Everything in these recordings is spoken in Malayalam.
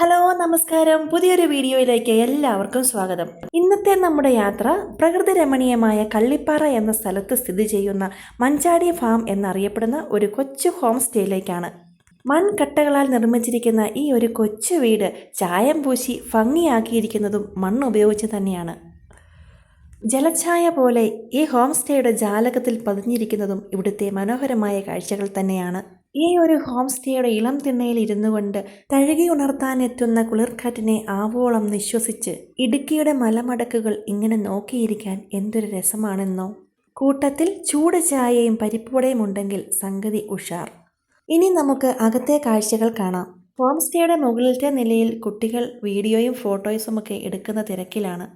ഹലോ നമസ്കാരം. പുതിയൊരു വീഡിയോയിലേക്ക് എല്ലാവർക്കും സ്വാഗതം. ഇന്നത്തെ നമ്മുടെ യാത്ര പ്രകൃതി രമണീയമായ കള്ളിപ്പാറ എന്ന സ്ഥലത്ത് സ്ഥിതി ചെയ്യുന്ന മഞ്ചാടി ഫാം എന്നറിയപ്പെടുന്ന ഒരു കൊച്ചു ഹോം സ്റ്റേയിലേക്കാണ്. മൺകട്ടകളാൽ നിർമ്മിച്ചിരിക്കുന്ന ഈ ഒരു കൊച്ചു വീട് ചായം പൂശി ഭംഗിയാക്കിയിരിക്കുന്നതും മണ്ണ് ഉപയോഗിച്ച് തന്നെയാണ്. ജലഛായ പോലെ ഈ ഹോം സ്റ്റേയുടെ ജാലകത്തിൽ പതിഞ്ഞിരിക്കുന്നതും ഇവിടുത്തെ മനോഹരമായ കാഴ്ചകൾ തന്നെയാണ്. ഈ ഒരു ഹോം സ്റ്റേയുടെ ഇളം തിണ്ണയിൽ ഇരുന്നു കൊണ്ട് തഴുകി ഉണർത്താനെത്തുന്ന കുളിർക്കാറ്റിനെ ആവോളം നിശ്വസിച്ച് ഇടുക്കിയുടെ മലമടക്കുകൾ ഇങ്ങനെ നോക്കിയിരിക്കാൻ എന്തൊരു രസമാണെന്നോ? കൂട്ടത്തിൽ ചൂട് ചായയും പരിപ്പുവടയും ഉണ്ടെങ്കിൽ സംഗതി ഉഷാർ. ഇനി നമുക്ക് അകത്തെ കാഴ്ചകൾ കാണാം. ഹോം സ്റ്റേയുടെ മുകളിലത്തെ നിലയിൽ കുട്ടികൾ വീഡിയോയും ഫോട്ടോസും ഒക്കെ എടുക്കുന്ന തിരക്കിലാണ്.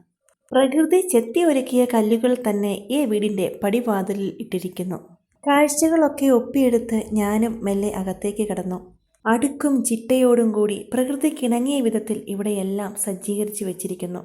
പ്രകൃതി ചെത്തി ഒരുക്കിയ കല്ലുകൾ തന്നെ ഈ വീടിന്റെ പടിവാതിലിൽ ഇട്ടിരിക്കുന്നു. കാഴ്ചകളൊക്കെ ഒപ്പിയെടുത്ത് ഞാനും മെല്ലെ അകത്തേക്ക് കടന്നു. അടുക്കും ചിട്ടയോടും കൂടി പ്രകൃതി പ്രകൃതിക്കിണങ്ങിയ വിധത്തിൽ ഇവിടെയെല്ലാം സജ്ജീകരിച്ചു വെച്ചിരിക്കുന്നു.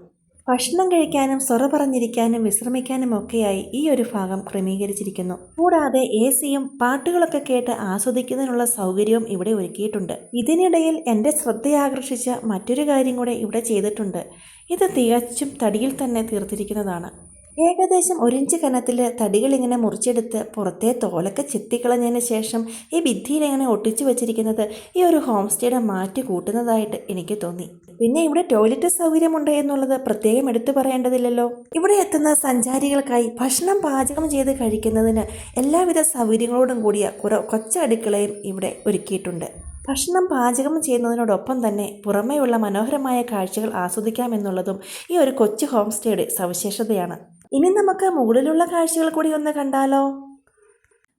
ഭക്ഷണം കഴിക്കാനും സൊറ പറഞ്ഞിരിക്കാനും വിശ്രമിക്കാനും ഒക്കെയായി ഈ ഒരു ഭാഗം ക്രമീകരിച്ചിരിക്കുന്നു. കൂടാതെ എ സിയും പാട്ടുകളൊക്കെ കേട്ട് ആസ്വദിക്കുന്നതിനുള്ള സൗകര്യവും ഇവിടെ ഒരുക്കിയിട്ടുണ്ട്. ഇതിനിടയിൽ എന്റെ ശ്രദ്ധയാകർഷിച്ച മറ്റൊരു കാര്യം കൂടെ ഇവിടെ ചെയ്തിട്ടുണ്ട്. ഇത് തികച്ചും തടിയിൽ തന്നെ തീർത്തിരിക്കുന്നതാണ്. ഏകദേശം ഒരിഞ്ച് കനത്തിൽ തടികൾ ഇങ്ങനെ മുറിച്ചെടുത്ത് പുറത്തെ തോലൊക്കെ ചെത്തിക്കളഞ്ഞതിന് ശേഷം ഈ ഭിത്തിയിൽ ഇങ്ങനെ ഒട്ടിച്ചു വെച്ചിരിക്കുന്നത് ഈ ഒരു ഹോം സ്റ്റേയുടെ മാറ്റ് കൂട്ടുന്നതായിട്ട് എനിക്ക് തോന്നി. പിന്നെ ഇവിടെ ടോയ്ലറ്റ് സൗകര്യമുണ്ട് എന്നുള്ളത് പ്രത്യേകം എടുത്തു പറയേണ്ടതില്ലല്ലോ. ഇവിടെ എത്തുന്ന സഞ്ചാരികൾക്കായി ഭക്ഷണം പാചകം ചെയ്ത് കഴിക്കുന്നതിന് എല്ലാവിധ സൗകര്യങ്ങളോടും കൂടിയ കുറ കൊച്ചടുക്കളയും ഇവിടെ ഒരുക്കിയിട്ടുണ്ട്. ഭക്ഷണം പാചകം ചെയ്യുന്നതിനോടൊപ്പം തന്നെ പുറമേയുള്ള മനോഹരമായ കാഴ്ചകൾ ആസ്വദിക്കാമെന്നുള്ളതും ഈ ഒരു കൊച്ചു ഹോം സ്റ്റേയുടെ സവിശേഷതയാണ്. ഇനി നമുക്ക് മുകളിലുള്ള കാഴ്ചകൾ കൂടി ഒന്ന് കണ്ടാലോ?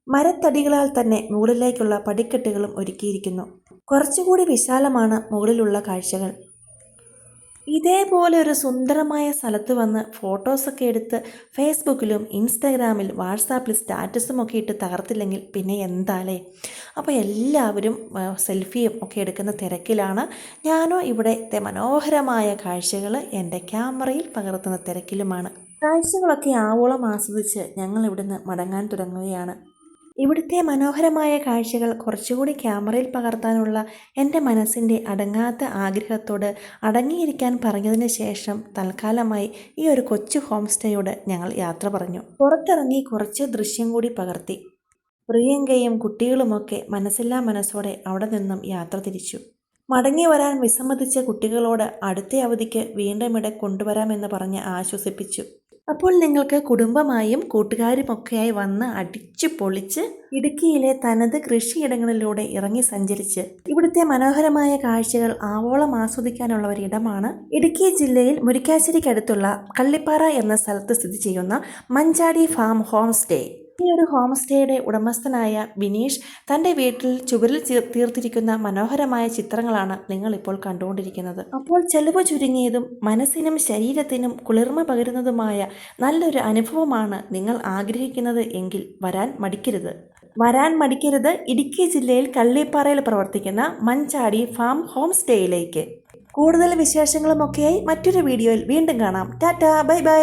മരത്തടികളാൽ തന്നെ മുകളിലേക്കുള്ള പടിക്കെട്ടുകളും ഒരുക്കിയിരിക്കുന്നു. കുറച്ചുകൂടി വിശാലമാണ് മുകളിലുള്ള കാഴ്ചകൾ. ഇതേപോലെ ഒരു സുന്ദരമായ സ്ഥലത്ത് വന്ന് ഫോട്ടോസൊക്കെ എടുത്ത് ഫേസ്ബുക്കിലും ഇൻസ്റ്റാഗ്രാമിൽ വാട്സാപ്പിൽ സ്റ്റാറ്റസും ഒക്കെ ഇട്ട് തകർത്തില്ലെങ്കിൽ പിന്നെ എന്താലേ? അപ്പോൾ എല്ലാവരും സെൽഫിയും ഒക്കെ എടുക്കുന്ന തിരക്കിലാണ് ഞാനോ ഇവിടുത്തെ മനോഹരമായ കാഴ്ചകൾ എന്റെ ക്യാമറയിൽ പകർത്തുന്ന തിരക്കിലുമാണ്. കാഴ്ചകളൊക്കെ ആവോളം ആസ്വദിച്ച് ഞങ്ങൾ ഇവിടുന്ന് മടങ്ങാൻ തുടങ്ങുകയാണ്. ഇവിടുത്തെ മനോഹരമായ കാഴ്ചകൾ കുറച്ചുകൂടി ക്യാമറയിൽ പകർത്താനുള്ള എന്റെ മനസ്സിന്റെ അടങ്ങാത്ത ആഗ്രഹത്തോട് അടങ്ങിയിരിക്കാൻ പറഞ്ഞതിന് ശേഷം തൽക്കാലമായി ഈ ഒരു കൊച്ചു ഹോം സ്റ്റേയോട് ഞങ്ങൾ യാത്ര പറഞ്ഞു. പുറത്തിറങ്ങി കുറച്ച് ദൃശ്യം കൂടി പകർത്തി. പ്രിയങ്കയും കുട്ടികളുമൊക്കെ മനസ്സില്ലാ മനസ്സോടെ അവിടെ നിന്നും യാത്ര തിരിച്ചു. മടങ്ങി വരാൻ വിസമ്മതിച്ച കുട്ടികളോട് അടുത്ത അവധിക്ക് വീണ്ടും ഇവിടെ കൊണ്ടുവരാമെന്ന് പറഞ്ഞ് ആശ്വസിപ്പിച്ചു. അപ്പോൾ നിങ്ങൾക്ക് കുടുംബമായും കൂട്ടുകാരുമൊക്കെയായി വന്ന് അടിച്ചു പൊളിച്ച് ഇടുക്കിയിലെ തനത് കൃഷിയിടങ്ങളിലൂടെ ഇറങ്ങി സഞ്ചരിച്ച് ഇവിടുത്തെ മനോഹരമായ കാഴ്ചകൾ ആവോളം ആസ്വദിക്കാനുള്ള ഇടമാണ്. ഇടുക്കി ജില്ലയിൽ മുരിക്കാശ്ശേരിക്കടുത്തുള്ള കള്ളിപ്പാറ എന്ന സ്ഥലത്ത് സ്ഥിതി ചെയ്യുന്ന മഞ്ചാടി ഫാം ഹോം സ്റ്റേ. ഈ ഒരു ഹോം സ്റ്റേയുടെ ഉടമസ്ഥനായ ബിനീഷ് തന്റെ വീട്ടിൽ ചുവരിൽ തീർത്തിരിക്കുന്ന മനോഹരമായ ചിത്രങ്ങളാണ് നിങ്ങൾ ഇപ്പോൾ കണ്ടുകൊണ്ടിരിക്കുന്നത്. അപ്പോൾ ചെലവ് ചുരുങ്ങിയതും മനസ്സിനും ശരീരത്തിനും കുളിർമ പകരുന്നതുമായ നല്ലൊരു അനുഭവമാണ് നിങ്ങൾ ആഗ്രഹിക്കുന്നത് എങ്കിൽ വരാൻ മടിക്കരുത്. വരാൻ മടിക്കരുത് ഇടുക്കി ജില്ലയിൽ കള്ളിപ്പാറയിൽ പ്രവർത്തിക്കുന്ന മഞ്ചാടി ഫാം ഹോം സ്റ്റേയിലേക്ക് കൂടുതൽ വിശേഷങ്ങളുമൊക്കെയായി മറ്റൊരു വീഡിയോയിൽ വീണ്ടും കാണാം. Tata bye bye.